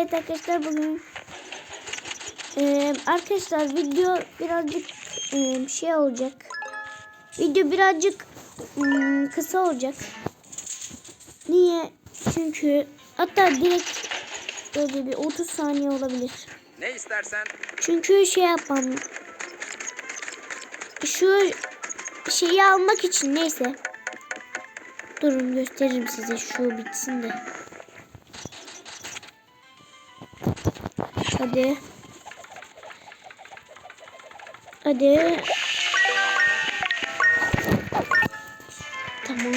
Evet arkadaşlar bugün Ee, arkadaşlar video birazcık e, şey olacak. Video birazcık ım, kısa olacak. Niye? Çünkü hatta direkt böyle bir 30 saniye olabilir. Ne istersen Çünkü şey yapmam. Şu şeyi almak için neyse. Durun gösteririm size şu bitsin de. Hadi. Hadi. Tamam.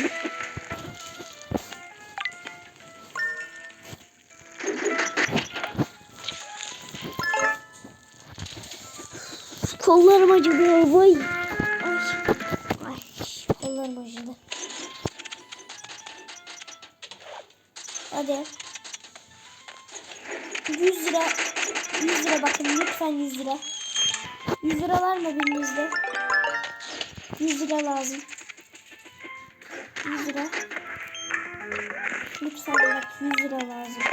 Kollarım acıdı. Vay. Ay. Ay. Kollarım acıdı. Hadi. 100 lira. 100 lira bakın lütfen 100 lira. 100 lira var mı birinizde? 100 lira lazım. 100 lira. Lütfen bak 100 lira lazım.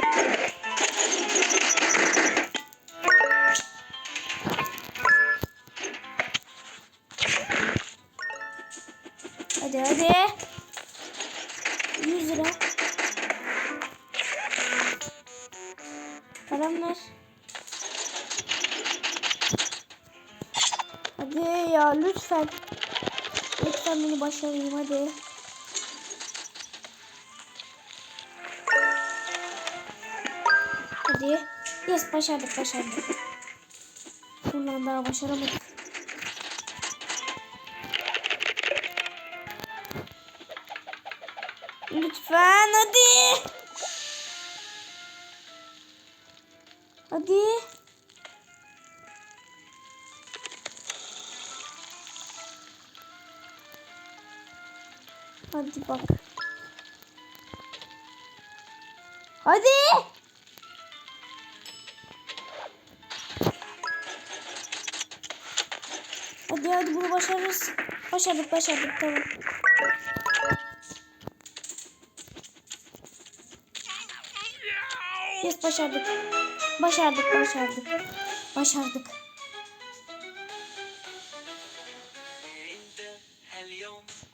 Hadi hadi. 100 lira. Lütfen. Lütfen beni başarayım hadi. Hadi. Yes başardık başardık. Bundan daha başaramadık. Lütfen hadi. Hadi. Hadi bak. Hadi. Hadi hadi bunu başarırız. Başardık başardık tamam. Yes başardık. Başardık başardık. Başardık.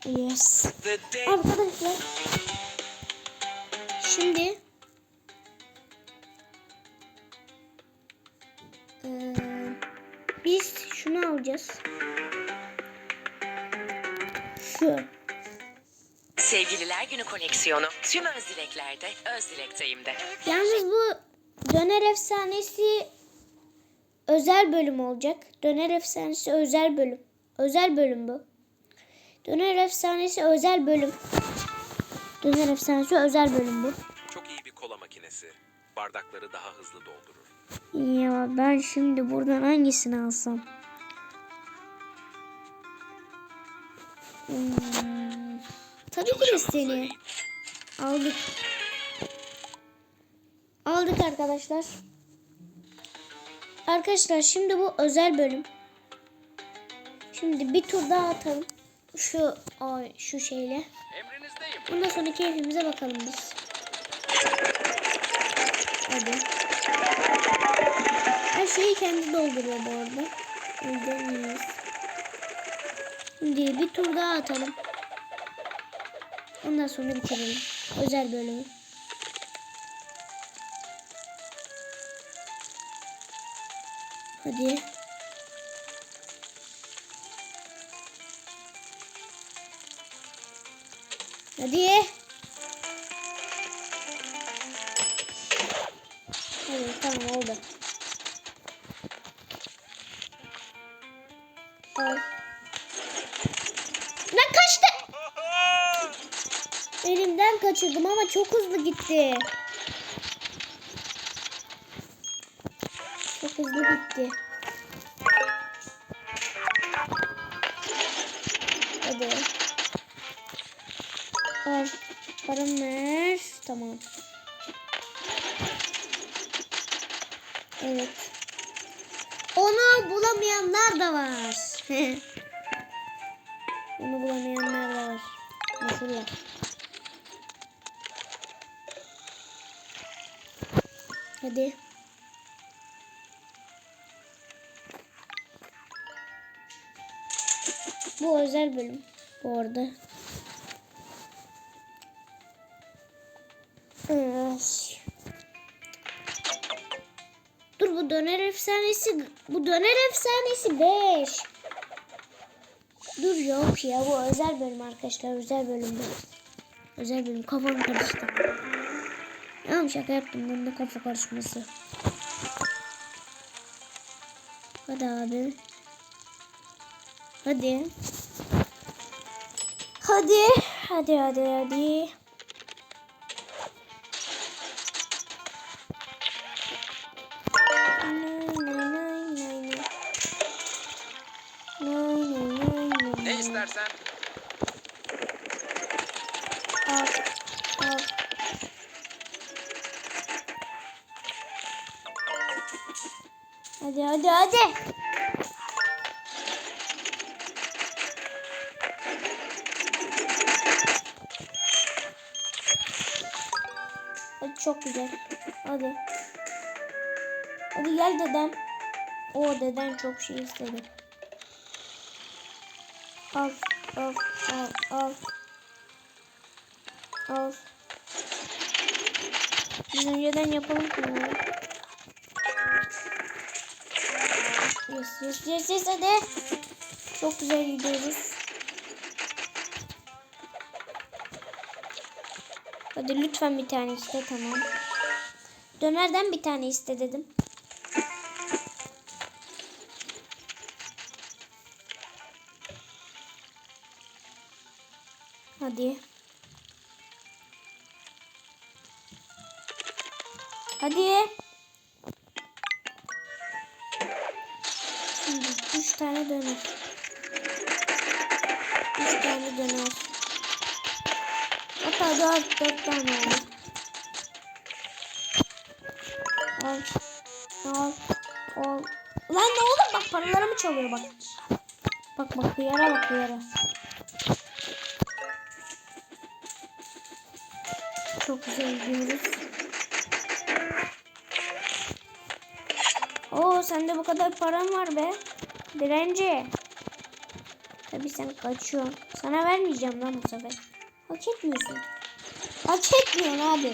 Yes. Arkadaşlar. Şimdi eee, biz şunu alacağız. Şu. Sevgililer Günü koleksiyonu tüm Özdileklerde, Özdilek'teyim de. Yalnız bu döner efsanesi özel bölüm olacak. Döner efsanesi özel bölüm. Özel bölüm bu. Döner efsanesi özel bölüm. Döner efsanesi özel bölüm bu. çok iyi bir kola makinesi. Bardakları daha hızlı doldurur. Ya ben şimdi buradan hangisini alsam? Hmm, tabii ki de seni. Aldık. Aldık arkadaşlar. Arkadaşlar şimdi bu özel bölüm. Şimdi bir tur daha atalım. Şu ay, şu şeyle. Emrinizdeyim. Ondan sonra keyfimize bakalım biz. Hadi. Her şeyi kendi dolduruyor bu arada. İyiyiz. Şimdi bir tur daha atalım. Ondan sonra bitirelim. Özel bölümü. Hadi. Hadi. Hadi tamam oldu. Lan kaçtı. Elimden kaçırdım ama çok hızlı gitti. Çok hızlı gitti. Hadi. Al. Param ver. Tamam. Evet. Onu bulamayanlar da var. Onu bulamayanlar da var. Nasıllar? Hadi. Bu özel bölüm bu arada. Döner efsanesi bu döner efsanesi 5. Dur yok ya bu özel bölüm arkadaşlar özel bölüm bu. Özel bölüm kafam karıştı. Tamam şaka yaptım bunda kafa karışması. Hadi abi. Hadi. Hadi. Hadi hadi hadi. Ne istersen Al, al. Hadi hadi hadi. Hadi çok güzel. Hadi. Hadi gel dedem. O deden çok şey istedi. Al, al, al, al. Al. Biz önceden yapalım bunları. Yes, yes, yes, yes, hadi. Çok güzel gidiyoruz. Hadi lütfen bir tane iste tamam. Dönerden bir tane iste dedim. Hadi. Şimdi üç tane döner. Üç tane döner. Hatta dört, dört tane olur. Al. Al. Al. Lan ne oğlum bak paralarımı çalıyor bak. Bak bak hıyara bak hıyara. Çok güzel gidiyoruz. Oo sende bu kadar param var be. Direnci. Tabii sen kaçıyorsun. Sana vermeyeceğim lan bu sefer. Hak etmiyorsun. Hak etmiyorsun abi.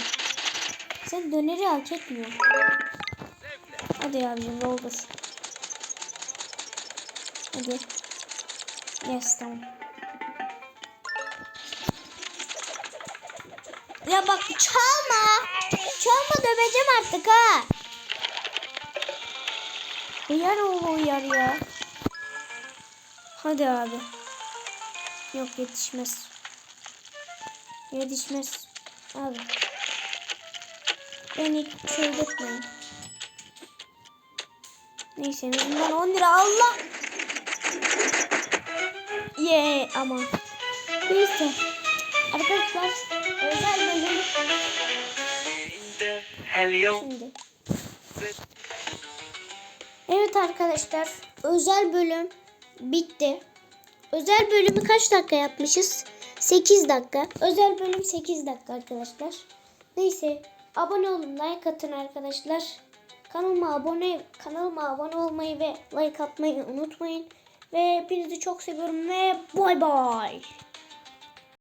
Sen döneri hak etmiyorsun. Hadi abicim doldur. Hadi. Yes tamam. Ya bak çalma. Çalma döveceğim artık ha. Uyar oğlu uyar ya. Hadi abi. Yok yetişmez. Yetişmez. Abi. Beni etmeyin. Neyse en azından 10 lira Allah. Ye ama. Neyse. Arkadaşlar özel bölüm şimdi. Evet arkadaşlar özel bölüm bitti. Özel bölümü kaç dakika yapmışız? 8 dakika. Özel bölüm 8 dakika arkadaşlar. Neyse abone olun like atın arkadaşlar. Kanalıma abone kanalıma abone olmayı ve like atmayı unutmayın. Ve hepinizi çok seviyorum ve bay bay.